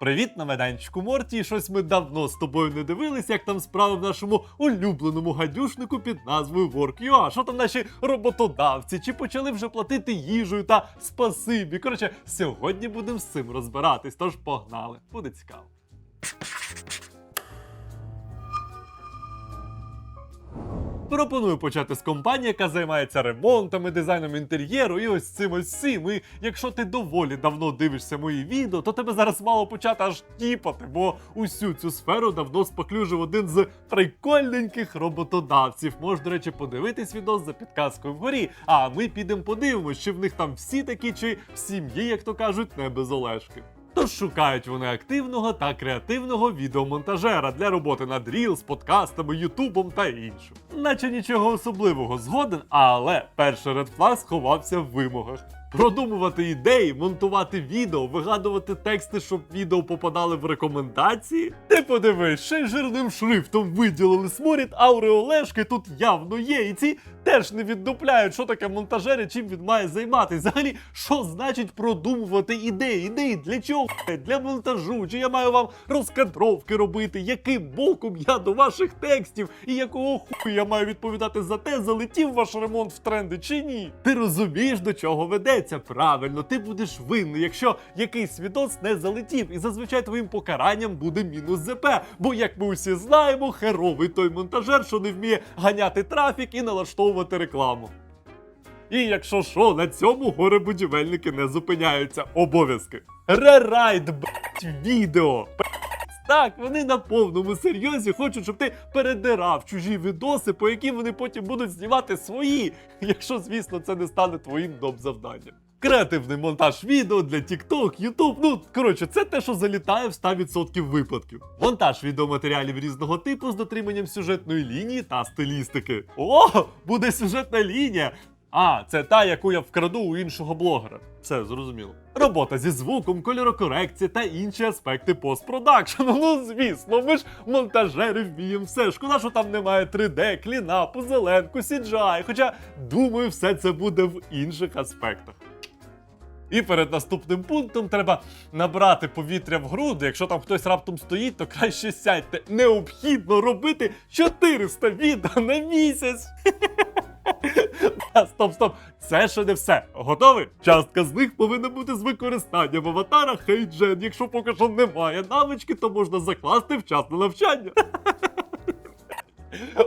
Привіт на майданчику Морті. Щось ми давно з тобою не дивились, як там справи в нашому улюбленому гадюшнику під назвою Work.ua. Що там наші роботодавці? Чи почали вже платити їжею та спасибі? Коротше, сьогодні будемо з цим розбиратись, тож погнали. Буде цікаво. Пропоную почати з компанії, яка займається ремонтами, дизайном інтер'єру і ось цим ось цим. І якщо ти доволі давно дивишся мої відео, то тебе зараз мало почати аж тіпати, бо усю цю сферу давно споклюжив один з прикольненьких роботодавців. Можеш, до речі, подивитись відос за підказкою вгорі. А ми підемо подивимось, чи в них там всі такі, чи в сім'ї, як то кажуть, не без Олешки. Тож шукають вони активного та креативного відеомонтажера для роботи над Reels, подкастами, Ютубом та іншим. Наче нічого особливого згоден, але перший Red Flag сховався в вимогах. Продумувати ідеї, монтувати відео, вигадувати тексти, щоб відео попадали в рекомендації. Ти подивись, ще й жирним шрифтом виділили сморід, ауреолешки тут явно є, і ці теж не віддупляють, що таке монтажер і чим він має займатися. Взагалі, що значить продумувати ідеї? Ідеї для чого? Для монтажу? Чи я маю вам розкадровки робити? Яким боком я до ваших текстів? І якого хуя я маю відповідати за те, залетів ваш ремонт в тренди чи ні? Ти розумієш, до чого ведеться? Правильно, ти будеш винний, якщо якийсь відос не залетів, і зазвичай твоїм покаранням буде мінус ЗП. Бо, як ми усі знаємо, херовий той монтажер, що не вміє ганяти трафік і налаштовувати рекламу. І якщо що, на цьому горе-будівельники не зупиняються. Обов'язки. Рерайт, б***ь, відео. Так, вони на повному серйозі хочуть, щоб ти передирав чужі відоси, по яким вони потім будуть знімати свої, якщо, звісно, це не стане твоїм доп-завданням. Креативний монтаж відео для TikTok, YouTube, ну коротше, це те, що залітає в 100% випадків. Монтаж відеоматеріалів різного типу з дотриманням сюжетної лінії та стилістики. О, буде сюжетна лінія! А, це та, яку я вкраду у іншого блогера. Все зрозуміло. Робота зі звуком, кольорокорекція та інші аспекти постпродакшену. Ну звісно, ми ж монтажери вміємо все. Шкода, що там немає 3D, клінапу, зеленку, CGI. Хоча, думаю, все це буде в інших аспектах. І перед наступним пунктом треба набрати повітря в груди. Якщо там хтось раптом стоїть, то краще сядьте. Необхідно робити 400 відео на місяць. Стоп, стоп, це ще не все. Готові? Частка з них повинна бути з використанням аватара Хейджен. Якщо поки що немає навички, то можна закласти вчасне навчання.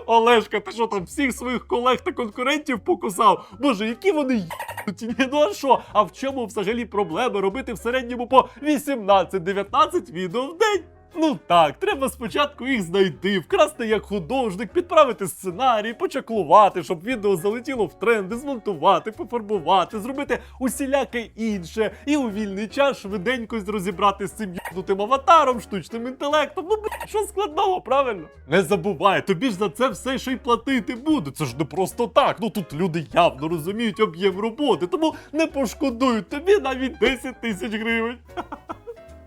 Олешка, ти що там всіх своїх колег та конкурентів покусав? Боже, які вони єбнуті? Ну а що? А в чому взагалі проблема робити в середньому по 18-19 відео в день? Ну так, треба спочатку їх знайти, вкрасти як художник, підправити сценарій, почаклувати, щоб відео залетіло в тренди, змонтувати, пофарбувати, зробити усіляке інше, і у вільний час швиденько розібрати з цим єбнутим аватаром, штучним інтелектом. Ну блін, що складного, правильно? Не забувай, тобі ж за це все ще й платити будуть. Це ж не просто так. Ну тут люди явно розуміють об'єм роботи, тому не пошкодують тобі навіть 10 тисяч гривень.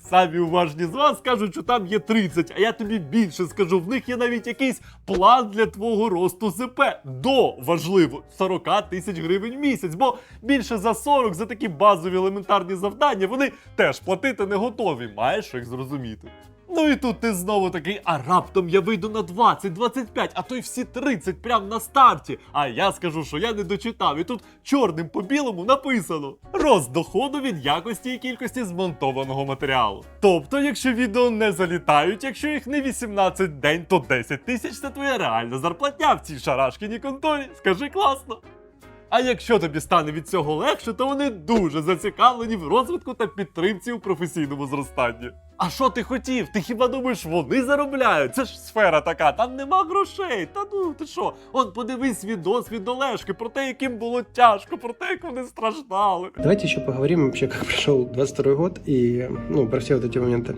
Самі уважні з вас кажуть, що там є 30, а я тобі більше скажу, в них є навіть якийсь план для твого росту ЗП до важливо 40 тисяч гривень в місяць, бо більше за 40 за такі базові елементарні завдання вони теж платити не готові. Маєш їх зрозуміти. Ну і тут ти знову такий, а раптом я вийду на 20, 25, а то й всі 30 прямо на старті. А я скажу, що я не дочитав, і тут чорним по білому написано: рост доходу від якості і кількості змонтованого матеріалу. Тобто, якщо відео не залітають, якщо їх не 18 день, то 10 тисяч це твоя реальна зарплатня в цій шарашкіній конторі. Скажи класно. А якщо тобі стане від цього легше, то вони дуже зацікавлені в розвитку та підтримці у професійному зростанні. А що ти хотів? Ти хіба думаєш, вони заробляють? Це ж сфера така, там нема грошей. Та ну ти що? Он подивись відос від Олешки про те, яким було тяжко, про те, як вони страждали. Давайте еще поговорим вообще, как прошел 22 год и ну, про все вот эти моменты.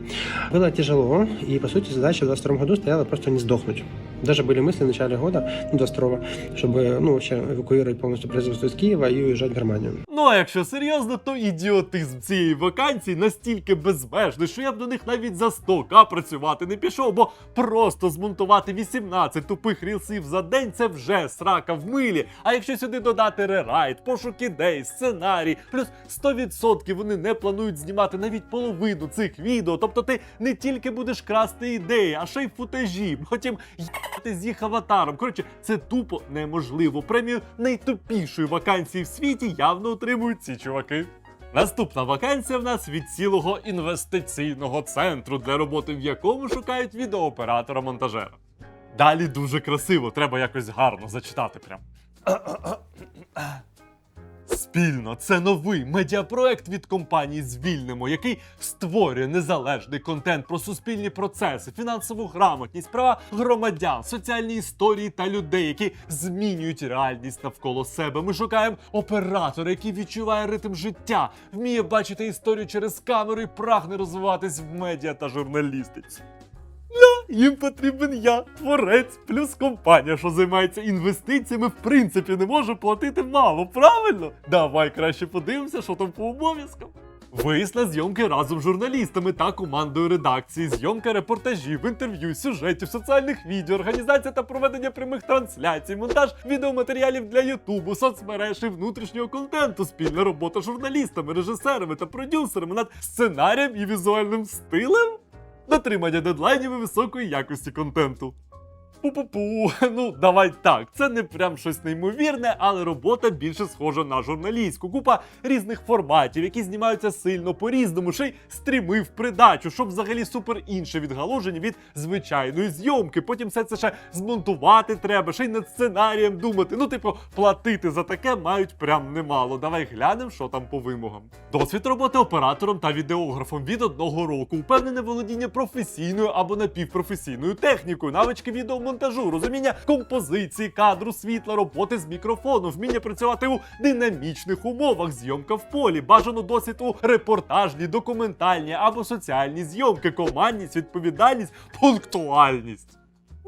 Было тяжело, и, по сути, задача в 22 году стояла просто не сдохнуть. Даже были мысли в начале года, ну, 22 чтобы, ну, вообще эвакуировать полностью производство из Киева и уезжать в Германию. Ну а якщо серйозно, то ідіотизм цієї вакансії настільки безмежний, що я б до них навіть за 100к працювати не пішов, бо просто змонтувати 18 тупих рілсів за день це вже срака в милі. А якщо сюди додати рерайт, пошук ідей, сценарій, плюс 100% вони не планують знімати навіть половину цих відео. Тобто ти не тільки будеш красти ідеї, а ще й футажі. Потім їхати з їх аватаром. Коротше, це тупо неможливо. Премію найтупішої вакансії в світі явно отримують ці чуваки. Наступна вакансія в нас від цілого інвестиційного центру, для роботи в якому шукають відеооператора-монтажера. Далі дуже красиво, треба якось гарно зачитати прям. Спільно це новий медіапроект від компанії Звільнимо, який створює незалежний контент про суспільні процеси, фінансову грамотність, права громадян, соціальні історії та людей, які змінюють реальність навколо себе. Ми шукаємо оператора, який відчуває ритм життя, вміє бачити історію через камеру і прагне розвиватись в медіа та журналістиці. Їм потрібен я, творець, плюс компанія, що займається інвестиціями, в принципі, не може платити мало, правильно? Давай краще подивимося, що там по обов'язкам. На зйомки разом з журналістами та командою редакції, зйомка репортажів, інтерв'ю, сюжетів, соціальних відео, організація та проведення прямих трансляцій, монтаж відеоматеріалів для Ютубу, соцмереж і внутрішнього контенту, спільна робота з журналістами, режисерами та продюсерами над сценарієм і візуальним стилем дотримання дедлайнів і високої якості контенту. Пу-пу-пу, ну давай так. Це не прям щось неймовірне, але робота більше схожа на журналістську. Купа різних форматів, які знімаються сильно по-різному, ще й стріми в придачу, щоб взагалі супер інше відгалуження від звичайної зйомки. Потім все це ще змонтувати треба, ще й над сценарієм думати. Ну, типу, платити за таке мають прям немало. Давай глянемо, що там по вимогам. Досвід роботи оператором та відеографом від одного року, упевнене володіння професійною або напівпрофесійною технікою, навички відеомонтажу, розуміння композиції, кадру, світла, роботи з мікрофоном, вміння працювати у динамічних умовах, зйомка в полі, бажано досвід у репортажній, документальній або соціальній зйомки, командність, відповідальність, пунктуальність.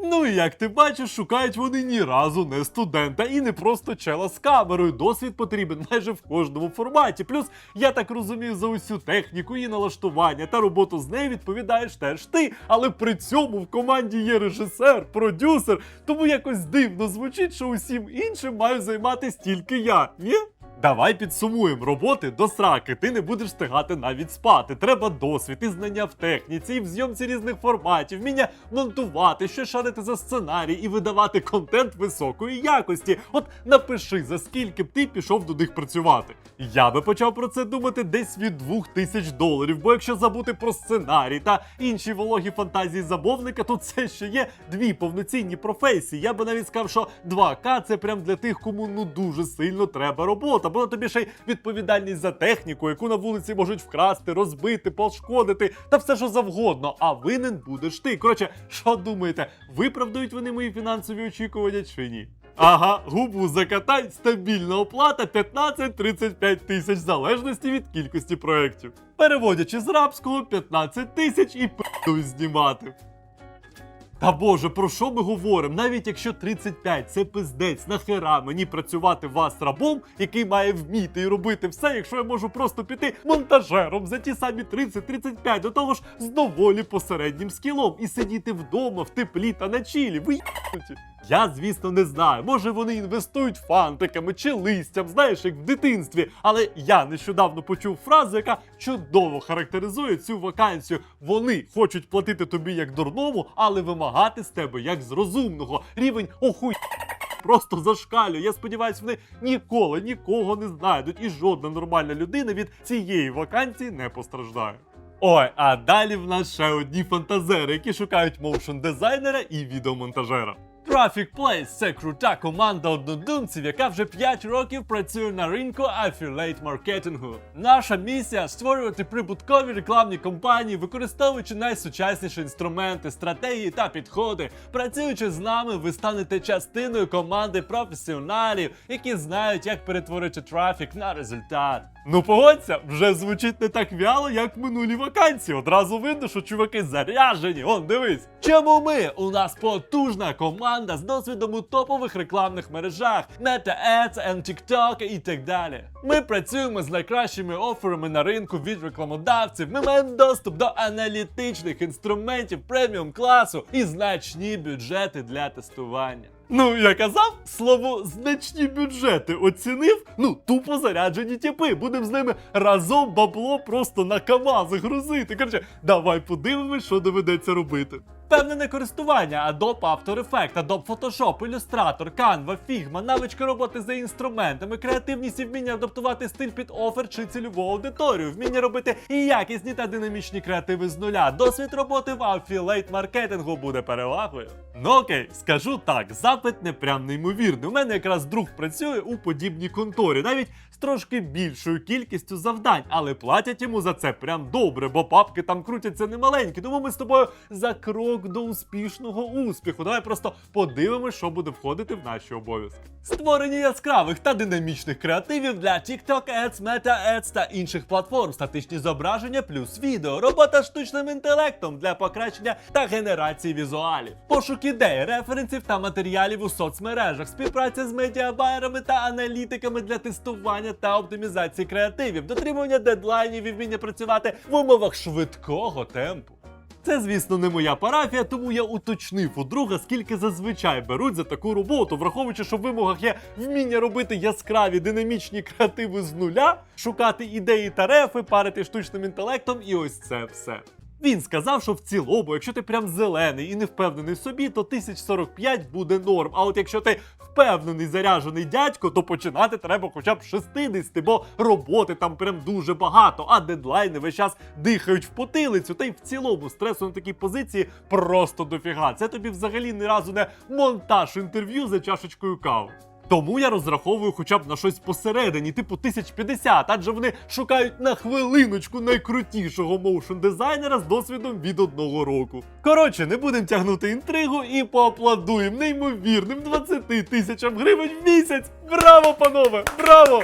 Ну і як ти бачиш, шукають вони ні разу не студента і не просто чела з камерою. Досвід потрібен майже в кожному форматі. Плюс, я так розумію, за усю техніку і налаштування та роботу з нею відповідаєш теж ти. Але при цьому в команді є режисер, продюсер, тому якось дивно звучить, що усім іншим маю займатися тільки я. Ні? Давай підсумуємо роботи до сраки. Ти не будеш встигати навіть спати. Треба досвід і знання в техніці, і в зйомці різних форматів, вміння монтувати, ще шарити за сценарій і видавати контент високої якості. От напиши, за скільки б ти пішов до них працювати. Я би почав про це думати десь від 2000 доларів, бо якщо забути про сценарій та інші вологі фантазії замовника, то це ще є дві повноцінні професії. Я би навіть сказав, що 2К це прям для тих, кому ну дуже сильно треба робота. На тобі ще й відповідальність за техніку, яку на вулиці можуть вкрасти, розбити, пошкодити та все що завгодно. А винен будеш ти. Коротше, що думаєте, виправдають вони мої фінансові очікування чи ні? Ага, губу закатай, стабільна оплата 15-35 тисяч в залежності від кількості проєктів. Переводячи з рабського 15 тисяч і пи***ю знімати. Та боже, про що ми говоримо? Навіть якщо 35 це пиздець, нахера мені працювати вас рабом, який має вміти і робити все, якщо я можу просто піти монтажером за ті самі 30-35, до того ж з доволі посереднім скілом і сидіти вдома в теплі та на чілі. Ви. Я, звісно, не знаю. Може вони інвестують фантиками чи листям, знаєш, як в дитинстві. Але я нещодавно почув фразу, яка чудово характеризує цю вакансію. Вони хочуть платити тобі як дурному, але вимагати з тебе як з розумного. Рівень охуй. Просто зашкалює. Я сподіваюся, вони ніколи нікого не знайдуть, і жодна нормальна людина від цієї вакансії не постраждає. Ой, а далі в нас ще одні фантазери, які шукають моушн дизайнера і відеомонтажера. Traffic Place – це крута команда однодумців, яка вже 5 років працює на ринку афілейт маркетингу. Наша місія створювати прибуткові рекламні кампанії, використовуючи найсучасніші інструменти, стратегії та підходи. Працюючи з нами, ви станете частиною команди професіоналів, які знають, як перетворити трафік на результат. Ну погодься, вже звучить не так вяло, як минулі вакансії. Одразу видно, що чуваки заряжені. Он дивись. Чому ми? У нас потужна команда з досвідом у топових рекламних мережах, Meta Ads, and TikTok і так далі. Ми працюємо з найкращими оферами на ринку від рекламодавців. Ми маємо доступ до аналітичних інструментів преміум класу і значні бюджети для тестування. Ну, я казав, слово значні бюджети оцінив. Ну, тупо заряджені тіпи. Будемо з ними разом бабло просто на КАМАЗи грузити. Короче, давай подивимось, що доведеться робити. Впевнене користування Adobe After Effects, Adobe Photoshop, Illustrator, Canva, Figma, навички роботи за інструментами, креативність і вміння адаптувати стиль під офер чи цільову аудиторію, вміння робити і якісні та динамічні креативи з нуля. Досвід роботи в афілейт маркетингу буде перевагою. Ну окей, скажу так, запит не прям неймовірний. У мене якраз друг працює у подібній конторі, навіть з трошки більшою кількістю завдань, але платять йому за це прям добре, бо папки там крутяться немаленькі. Тому ми з тобою за крок до успішного успіху. Давай просто подивимось, що буде входити в наші обов'язки. Створення яскравих та динамічних креативів для TikTok Ads, Meta Ads та інших платформ, статичні зображення плюс відео, робота штучним інтелектом для покращення та генерації візуалів, пошук ідей, референсів та матеріалів у соцмережах, співпраця з медіабайерами та аналітиками для тестування та оптимізації креативів, дотримування дедлайнів і вміння працювати в умовах швидкого темпу. Це, звісно, не моя парафія, тому я уточнив у друга, скільки зазвичай беруть за таку роботу, враховуючи, що в вимогах є вміння робити яскраві динамічні креативи з нуля, шукати ідеї та рефи, парити штучним інтелектом, і ось це все. Він сказав, що в цілому, якщо ти прям зелений і не впевнений собі, то 1045 буде норм. А от якщо ти впевнений заряджений дядько, то починати треба хоча б з 60, бо роботи там прям дуже багато, а дедлайни весь час дихають в потилицю. Та й в цілому стресу на такій позиції просто дофіга. Це тобі взагалі ні разу не монтаж інтерв'ю за чашечкою кави. Тому я розраховую хоча б на щось посередині, типу 1050, адже вони шукають на хвилиночку найкрутішого моушн дизайнера з досвідом від одного року. Коротше, не будемо тягнути інтригу і поаплодуємо неймовірним 20 тисячам гривень в місяць. Браво, панове! Браво!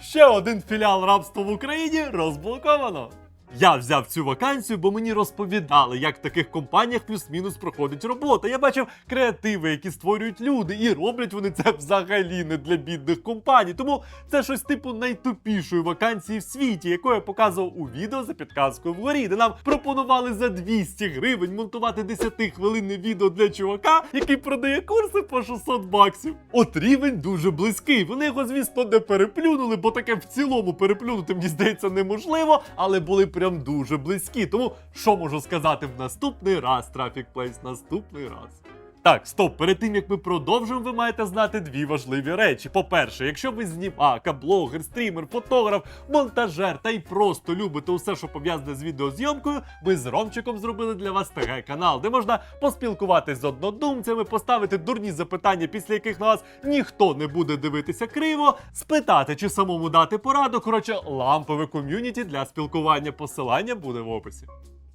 Ще один філіал рабства в Україні розблоковано. Я взяв цю вакансію, бо мені розповідали, як в таких компаніях плюс-мінус проходить робота. Я бачив креативи, які створюють люди, і роблять вони це взагалі не для бідних компаній. Тому це щось типу найтупішої вакансії в світі, яку я показував у відео за підказкою вгорі, де нам пропонували за 200 гривень монтувати 10-хвилинне відео для чувака, який продає курси по 600 баксів. От рівень дуже близький. Вони його, звісно, не переплюнули, бо таке в цілому переплюнути, мені здається, неможливо, але були прям дуже близькі. Тому що можу сказати в наступний раз, Traffic Place, наступний раз. Так, стоп, перед тим як ми продовжимо, ви маєте знати дві важливі речі. По-перше, якщо ви знімака, блогер, стрімер, фотограф, монтажер та й просто любите усе, що пов'язане з відеозйомкою, ми з Ромчиком зробили для вас ТГ канал, де можна поспілкуватись з однодумцями, поставити дурні запитання, після яких на вас ніхто не буде дивитися криво, спитати чи самому дати пораду. Коротше, лампове ком'юніті для спілкування. Посилання буде в описі.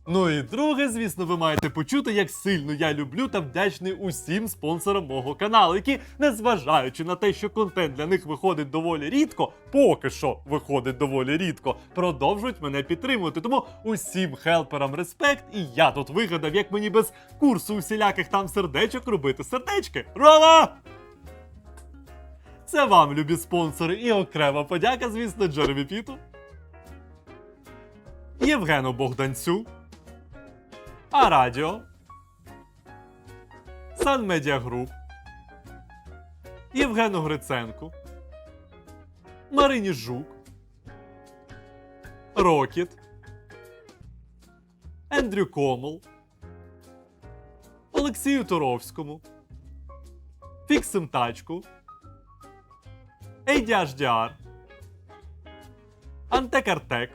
Ну і друге, звісно, ви маєте почути, як сильно я люблю та вдячний усім спонсорам мого каналу, які, незважаючи на те, що контент для них виходить доволі рідко, поки що виходить доволі рідко, продовжують мене підтримувати. Тому усім хелперам респект, і я тут вигадав, як мені без курсу усіляких там сердечок робити сердечки. Рома! Це вам, любі спонсори, і окрема подяка, звісно, Джеремі Піту, Євгену Богданцю. А радіо, Сан Медіа Груп, Євгену Гриценку, Марині Жук, Рокіт, Ендрю Комол, Олексію Туровському, Фіксим Тачку, ADHDR, Антек Артек,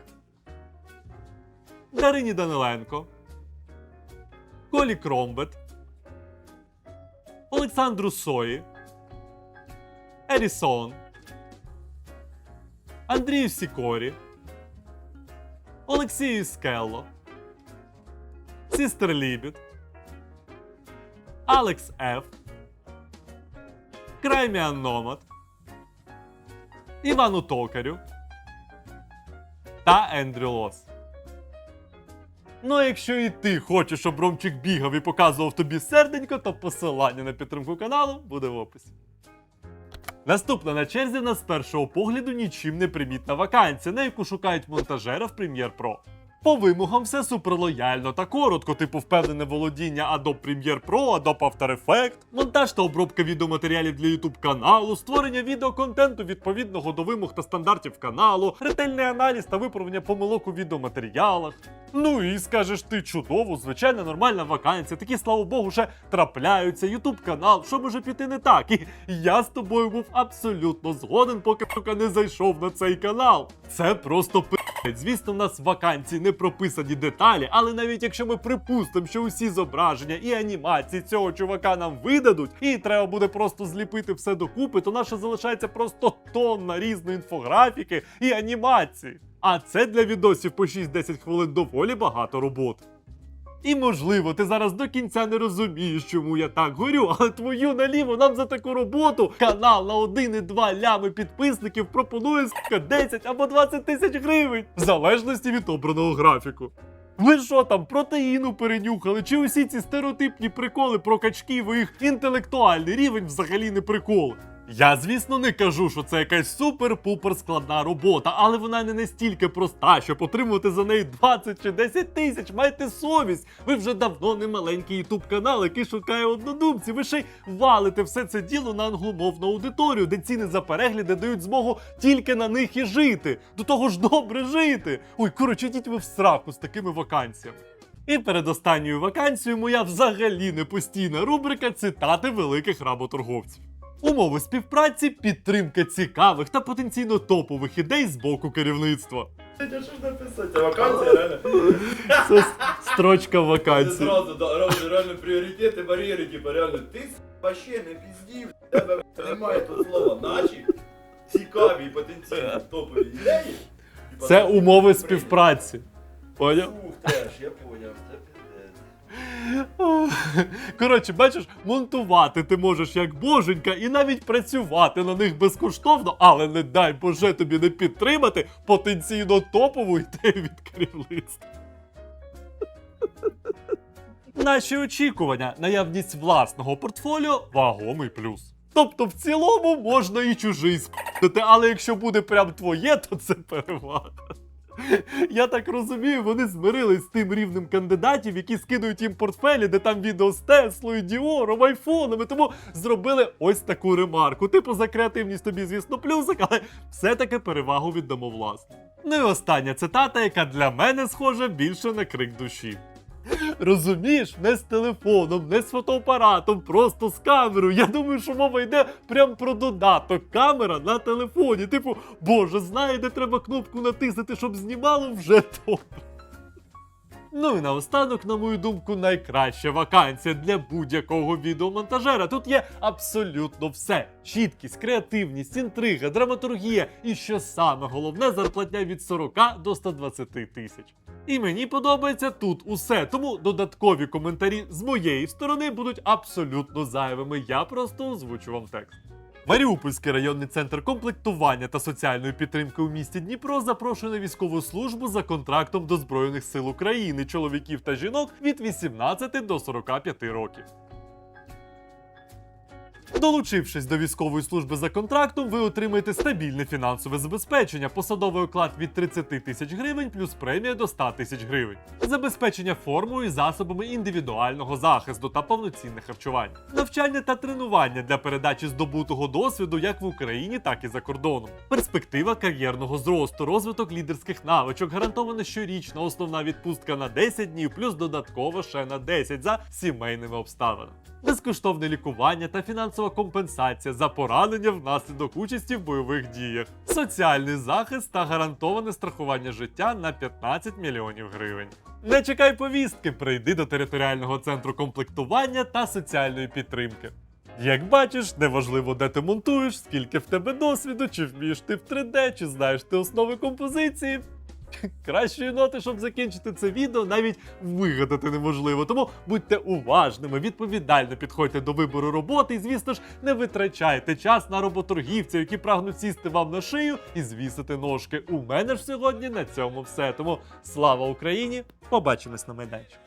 Дарині Даниленко. Колі Кромбет, Олександру Сої, Ерісон, Андрію Сікорі, Олексію Скелло, Сістер Лібід, Алекс Ф, Крайміан Номад, Івану Токарю та Ендрю Лос. Ну, а якщо і ти хочеш, щоб Ромчик бігав і показував тобі серденько, то посилання на підтримку каналу буде в описі. Наступна на черзі нас з першого погляду нічим не примітна вакансія, на яку шукають монтажера в Premiere Pro. По вимогам все суперлояльно та коротко, типу впевнене володіння Adobe Premiere Pro, Adobe After Effects, монтаж та обробка відеоматеріалів для YouTube каналу, створення відеоконтенту відповідного до вимог та стандартів каналу, ретельний аналіз та виправлення помилок у відеоматеріалах. Ну і скажеш ти чудово, звичайна нормальна вакансія. Такі, слава Богу, вже трапляються. YouTube канал, що може піти не так? І я з тобою був абсолютно згоден, поки не зайшов на цей канал. Це просто пи***. Звісно, в нас вакансії не прописані деталі, але навіть якщо ми припустимо, що усі зображення і анімації цього чувака нам видадуть, і треба буде просто зліпити все докупи, то наша залишається просто тонна різної інфографіки і анімації. А це для відосів по 6-10 хвилин доволі багато роботи. І можливо, ти зараз до кінця не розумієш, чому я так горю, але твою наліво нам за таку роботу канал на 1,2 лями підписників пропонує сука, 10 або 20 тисяч гривень, в залежності від обраного графіку. Ви що там, протеїну перенюхали? Чи усі ці стереотипні приколи про качків і їх інтелектуальний рівень взагалі не приколи? Я, звісно, не кажу, що це якась супер-пупер складна робота, але вона не настільки проста, щоб отримувати за неї 20 чи 10 тисяч. Майте совість. Ви вже давно не маленький ютуб канал, який шукає однодумців. Ви ще й валите все це діло на англомовну аудиторію, де ціни за перегляди дають змогу тільки на них і жити. До того ж добре жити. Ой, коротше, йдіть ви в сраку з такими вакансіями. І перед останньою вакансією моя взагалі не постійна рубрика цитати великих работорговців. Умови співпраці, підтримка цікавих та потенційно топових ідей з боку керівництва. Що ж написати? Це вакансія, реально? Це с- строчка Це вакансій. зразу, да, реально, реально пріоритети, бар'єри, типу, реально, ти с**, вообще не піздів, в тебе немає тут слова, наші цікаві і потенційні топові ідеї. Типа, Це умови співпраці. Поняв? Ух, теж, я поняв, це. Коротше, бачиш, монтувати ти можеш як боженька і навіть працювати на них безкоштовно, але не дай Боже тобі не підтримати потенційно топову ідею від керівництва. Наші очікування, наявність власного портфоліо вагомий плюс. Тобто, в цілому можна і чужий спити, але якщо буде прям твоє, то це перевага. Я так розумію, вони змирились з тим рівнем кандидатів, які скидують їм портфелі, де там відео з Теслою, Діором, айфонами. Тому зробили ось таку ремарку. Типу, за креативність тобі, звісно, плюсик, але все-таки перевагу віддамо власне. Ну і остання цитата, яка для мене схожа більше на крик душі. Розумієш, не з телефоном, не з фотоапаратом, просто з камерою. Я думаю, що мова йде прям про додаток. Камера на телефоні. Типу, боже, знає, де треба кнопку натиснути, щоб знімало вже добре. Ну і наостанок, на мою думку, найкраща вакансія для будь-якого відеомонтажера. Тут є абсолютно все: чіткість, креативність, інтрига, драматургія і що саме головне, зарплатня від 40 до 120 тисяч. І мені подобається тут усе, тому додаткові коментарі з моєї сторони будуть абсолютно зайвими. Я просто озвучу вам текст. Маріупольський районний центр комплектування та соціальної підтримки у місті Дніпро запрошує на військову службу за контрактом до Збройних сил України чоловіків та жінок від 18 до 45 років. Долучившись до військової служби за контрактом, ви отримаєте стабільне фінансове забезпечення, посадовий оклад від 30 тисяч гривень плюс премія до 100 тисяч гривень, забезпечення формою і засобами індивідуального захисту та повноцінне харчування, навчання та тренування для передачі здобутого досвіду як в Україні, так і за кордоном, перспектива кар'єрного зросту, розвиток лідерських навичок, гарантована щорічна основна відпустка на 10 днів, плюс додатково ще на 10 за сімейними обставинами безкоштовне лікування та фінансова компенсація за поранення внаслідок участі в бойових діях, соціальний захист та гарантоване страхування життя на 15 мільйонів гривень. Не чекай повістки, прийди до територіального центру комплектування та соціальної підтримки. Як бачиш, неважливо, де ти монтуєш, скільки в тебе досвіду, чи вмієш ти в 3D, чи знаєш ти основи композиції. Кращої ноти, щоб закінчити це відео, навіть вигадати неможливо. Тому будьте уважними, відповідально підходьте до вибору роботи і, звісно ж, не витрачайте час на роботоргівців, які прагнуть сісти вам на шию і звісити ножки. У мене ж сьогодні на цьому все. Тому слава Україні! Побачимось на майданчику.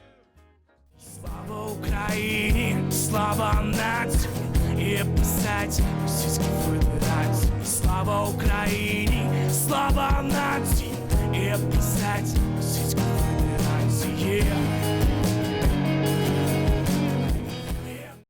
Слава Україні, слава нації і писать Російській Федерації. Слава Україні, слава нації і писать Російській Федерації.